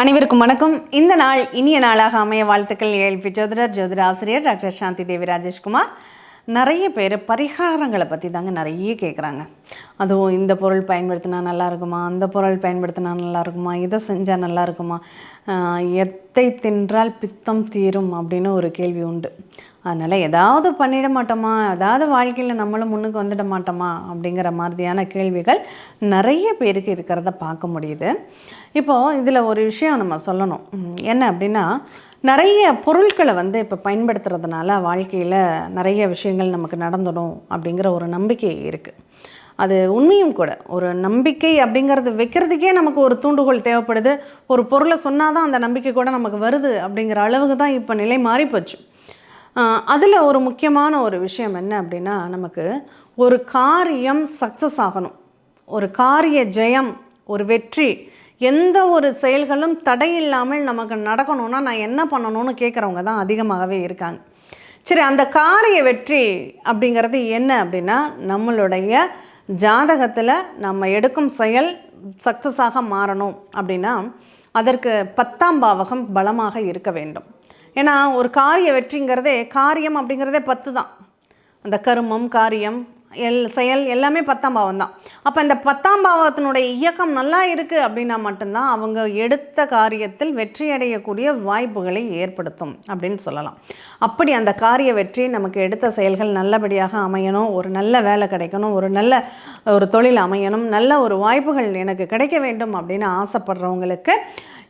அனைவருக்கும் வணக்கம். இந்த நாள் இனிய நாளாக அமைய வாழ்த்துக்கள். ஏழ்பி ஜோதிடர் ஜோதிட ஆசிரியர் டாக்டர் சாந்தி தேவி ராஜேஷ்குமார். நிறைய பேர் பரிகாரங்களை பற்றி தாங்க நிறைய கேட்குறாங்க அதுவும் இந்த பொருள் பயன்படுத்தினா நல்லா இருக்குமா? அந்த பொருள் பயன்படுத்தினா நல்லா இருக்குமா? இதை செஞ்சால் நல்லா இருக்குமா? எத்தை தின்றால் பித்தம் தீரும் அப்படின்னு ஒரு கேள்வி உண்டு. அதனால் ஏதாவது பண்ணிட மாட்டோமா? ஏதாவது வாழ்க்கையில் நம்மளும் முன்னுக்கு வந்துட மாட்டோமா? அப்படிங்கிற மாதிரியான கேள்விகள் நிறைய பேருக்கு இருக்கிறத பார்க்க முடியுது. இப்போது இதில் ஒரு விஷயம் நம்ம சொல்லணும். என்ன அப்படின்னா நிறைய பொருட்களை வந்து இப்போ பயன்படுத்துறதுனால வாழ்க்கையில் நிறைய விஷயங்கள் நமக்கு நடந்துடும் அப்படிங்கிற ஒரு நம்பிக்கை இருக்குது அது உண்மையும் கூட. ஒரு நம்பிக்கை அப்படிங்கிறது வைக்கிறதுக்கே நமக்கு ஒரு தூண்டுகோல் தேவைப்படுது. ஒரு பொருளை சொன்னால் தான் அந்த நம்பிக்கை கூட நமக்கு வருது அப்படிங்கிற அளவுக்கு தான் இப்போ நிலை மாறிப்போச்சு. அதில் ஒரு முக்கியமான ஒரு விஷயம் என்ன அப்படின்னா நமக்கு ஒரு காரியம் சக்ஸஸ் ஆகணும். ஒரு காரிய ஜெயம் ஒரு வெற்றி எந்த ஒரு செயல்களும் தடையில்லாமல் நமக்கு நடக்கணும்னா நான் என்ன பண்ணணும்னு கேட்குறவங்க தான் அதிகமாகவே இருக்காங்க. சரி அந்த காரிய வெற்றி அப்படிங்கிறது என்ன அப்படின்னா நம்மளுடைய ஜாதகத்தில் நம்ம எடுக்கும் செயல் சக்ஸஸாக மாறணும் அப்படின்னா அதற்கு பத்தாம் பாவகம் பலமாக இருக்க வேண்டும். ஏன்னா ஒரு காரிய வெற்றிங்கிறதே காரியம் அப்படிங்கிறதே பத்து தான். அந்த கருமம் காரியம் எல் செயல் எல்லாமே பத்தாம் பாவம் தான். அப்போ இந்த பத்தாம் பாவத்தினுடைய இயக்கம் நல்லா இருக்குது அப்படின்னா மட்டும்தான் அவங்க எடுத்த காரியத்தில் வெற்றி அடையக்கூடிய வாய்ப்புகளை ஏற்படுத்தும் அப்படின்னு சொல்லலாம். அப்படி அந்த காரிய வெற்றி நமக்கு எடுத்த செயல்கள் நல்லபடியாக அமையணும் ஒரு நல்ல வேலை கிடைக்கணும் ஒரு நல்ல ஒரு தொழில் அமையணும் நல்ல ஒரு வாய்ப்புகள் எனக்கு கிடைக்க வேண்டும் அப்படின்னு ஆசைப்படுறவங்களுக்கு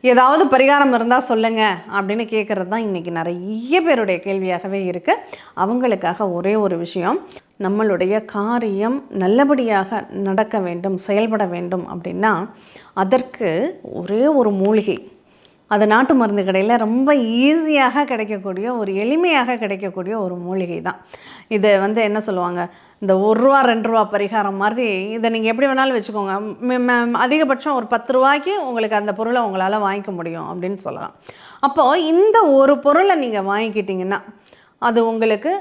ஏதாவது பரிகாரம் இருந்தால் சொல்லுங்கள் அப்படின்னு கேட்குறது தான் இன்றைக்கி நிறைய பேருடைய கேள்வியாகவே இருக்குது அவங்களுக்காக ஒரே ஒரு விஷயம் நம்மளுடைய காரியம் நல்லபடியாக நடக்க வேண்டும் செயல்பட வேண்டும் அப்படின்னா அதற்கு ஒரே ஒரு மூலிகை அது நாட்டு மருந்து கடையில் ரொம்ப ஈஸியாக கிடைக்கக்கூடிய ஒரு எளிமையாக கிடைக்கக்கூடிய ஒரு மூலிகை தான். இதை வந்து என்ன சொல்லுவாங்க? இந்த ஒரு ரூபா ரெண்டு ரூபா பரிகாரம் மாதிரி இதை நீங்கள் எப்படி வேணாலும் வச்சுக்கோங்க. அதிகபட்சம் ஒரு பத்து ரூபாய்க்கு உங்களுக்கு அந்த பொருளை உங்களால் வாங்கிக்க முடியும் அப்படின்னு சொல்லலாம். அப்போது இந்த ஒரு பொருளை நீங்கள் வாங்கிக்கிட்டிங்கன்னா அது உங்களுக்கு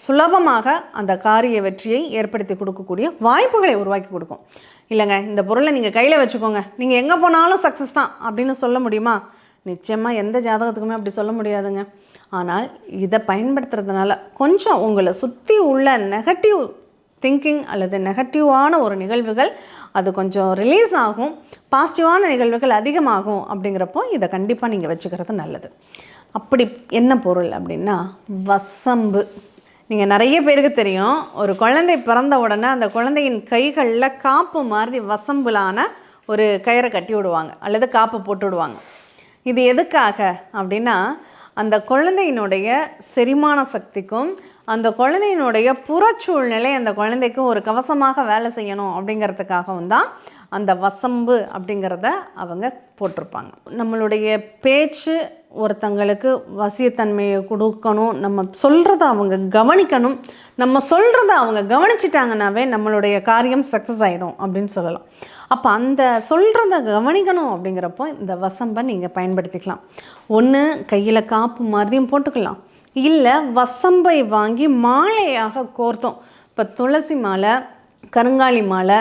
சுலபமாக அந்த காரிய வெற்றியை ஏற்படுத்தி கொடுக்கக்கூடிய வாய்ப்புகளை உருவாக்கி கொடுக்கும். இல்லைங்க இந்த பொருளை நீங்கள் கையில் வச்சுக்கோங்க. நீங்கள் எங்கே போனாலும் சக்ஸஸ் தான் அப்படின்னு சொல்ல முடியுமா? நிச்சயமாக எந்த ஜாதகத்துக்குமே அப்படி சொல்ல முடியாதுங்க. ஆனால் இதை பயன்படுத்துறதுனால கொஞ்சம் உங்களை சுற்றி உள்ள நெகட்டிவ் திங்கிங் அல்லது நெகட்டிவான ஒரு நிகழ்வுகள் அது கொஞ்சம் ரிலீஸ் ஆகும். பாசிட்டிவான நிகழ்வுகள் அதிகமாகும் அப்படிங்கிறப்போ இதை கண்டிப்பாக நீங்கள் வச்சுக்கிறது நல்லது. அப்படி என்ன பொருள் அப்படின்னா வசம்பு. நீங்கள் நிறைய பேருக்கு தெரியும் ஒரு குழந்தை பிறந்த உடனே அந்த குழந்தையின் கைகளில் காப்பு மாதிரி வசம்புலான ஒரு கயிறை கட்டி விடுவாங்க அல்லது காப்பு போட்டு விடுவாங்க. இது எதுக்காக அப்படின்னா அந்த குழந்தையினுடைய செரிமான சக்திக்கும் அந்த குழந்தையினுடைய புறச்சூழ்நிலை அந்த குழந்தைக்கு ஒரு கவசமாக வேலை செய்யணும் அப்படிங்கிறதுக்காகவும் தான் அந்த வசம்பு அப்படிங்கிறத அவங்க போட்டிருப்பாங்க. நம்மளுடைய பேச்சு ஒருத்தங்களுக்கு வசியத்தன்மையை கொடுக்கணும் நம்ம சொல்கிறத அவங்க கவனிக்கணும். நம்ம சொல்கிறத அவங்க கவனிச்சிட்டாங்கனாவே நம்மளுடைய காரியம் சக்ஸஸ் ஆகிடும் அப்படின்னு சொல்லலாம். அப்போ அந்த சொல்கிறத கவனிக்கணும் அப்படிங்கிறப்போ இந்த வசம்பை நீங்கள் பயன்படுத்திக்கலாம். ஒன்று கையில் காப்பு மாதிரியும் போட்டுக்கலாம். இல்லை வசம்பை வாங்கி மாலையாக கோர்த்தோம். இப்போ துளசி மாலை கருங்காலி மாலை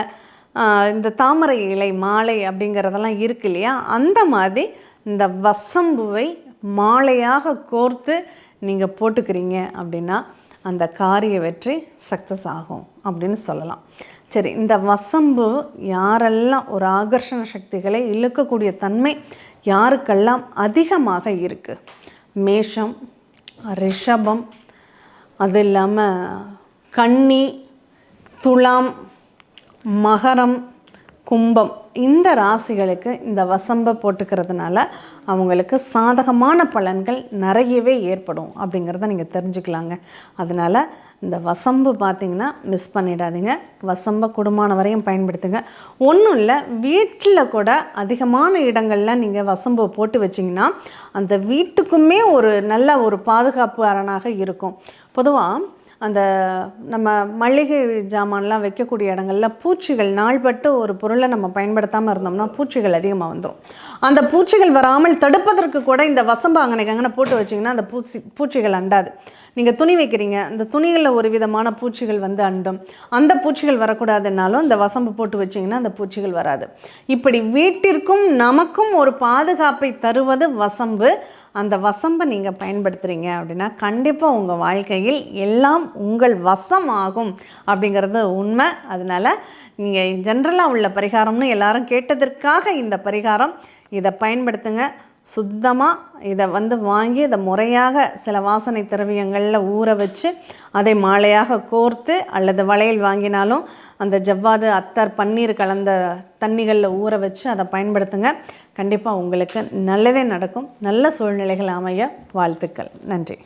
இந்த தாமரை இலை மாலை அப்படிங்கிறதெல்லாம் இருக்கு இல்லையா? அந்த மாதிரி இந்த வசம்புவை மாலையாக கோர்த்து நீங்கள் போட்டுக்கிறீங்க அப்படின்னா அந்த காரிய வெற்றி சக்ஸஸ் ஆகும் அப்படின்னு சொல்லலாம். சரி இந்த வசம்பு யாரெல்லாம் ஒரு ஆகர்ஷண சக்திகளை இழுக்கக்கூடிய தன்மை யாருக்கெல்லாம் அதிகமாக இருக்குது மேஷம் ரிஷபம் அது இல்லாமல் கன்னி துலாம் மகரம் கும்பம் இந்த ராசிகளுக்கு இந்த வசம்பை போட்டுக்கிறதுனால அவங்களுக்கு சாதகமான பலன்கள் நிறையவே ஏற்படும் அப்படிங்கிறத நீங்கள் தெரிஞ்சுக்கலாங்க. அதனால் இந்த வசம்பு பார்த்திங்கன்னா மிஸ் பண்ணிடாதீங்க. வசம்பை குடும்பமான வரையும் பயன்படுத்துங்க. ஒன்றும் இல்லை வீட்டில் கூட அதிகமான இடங்களில் நீங்கள் வசம்பு போட்டு வச்சிங்கன்னா அந்த வீட்டுக்குமே ஒரு நல்ல ஒரு பாதுகாப்பு அரணாக இருக்கும். பொதுவாக அந்த நம்ம மளிகை ஜாமான்லாம் வைக்கக்கூடிய இடங்கள்ல பூச்சிகள் நாள்பட்டு ஒரு பொருளை நம்ம பயன்படுத்தாமல் இருந்தோம்னா பூச்சிகள் அதிகமாக வந்துடும் அந்த பூச்சிகள் வராமல் தடுப்பதற்கு கூட இந்த வசம்பாங்கனைக்கு அங்கே போட்டு வச்சிங்கன்னா அந்த பூச்சி பூச்சிகள் அண்டாது. நீங்கள் துணி வைக்கிறீங்க அந்த துணிகளில் ஒரு விதமான பூச்சிகள் வந்து அண்டும். அந்த பூச்சிகள் வரக்கூடாதுன்னாலும் இந்த வசம்பு போட்டு வச்சிங்கன்னா அந்த பூச்சிகள் வராது. இப்படி வீட்டிற்கும் நமக்கும் ஒரு பாதுகாப்பை தருவது வசம்பு. அந்த வசம்பை நீங்கள் பயன்படுத்துகிறீங்க அப்படின்னா கண்டிப்பாக உங்கள் வாழ்க்கையில் எல்லாம் உங்கள் வசம் ஆகும் அப்படிங்கிறது உண்மை. அதனால் நீங்கள் ஜென்ரலாக உள்ள பரிகாரம்னு எல்லாரும் கேட்டதற்காக இந்த பரிகாரம். இதை பயன்படுத்துங்க. சுத்தமாக இதை வந்து வாங்கி இதை முறையாக சில வாசனை திரவியங்களில் ஊற வச்சு அதை மாலையாக கோர்த்து அல்லது வளையல் வாங்கினாலும் அந்த ஜவ்வாது அத்தர் பன்னீர் கலந்த தண்ணிகளில் ஊற வச்சு அதை பயன்படுத்துங்க. கண்டிப்பாக உங்களுக்கு நல்லதே நடக்கும். நல்ல சூழ்நிலைகள் அமைய வாழ்த்துக்கள். நன்றி.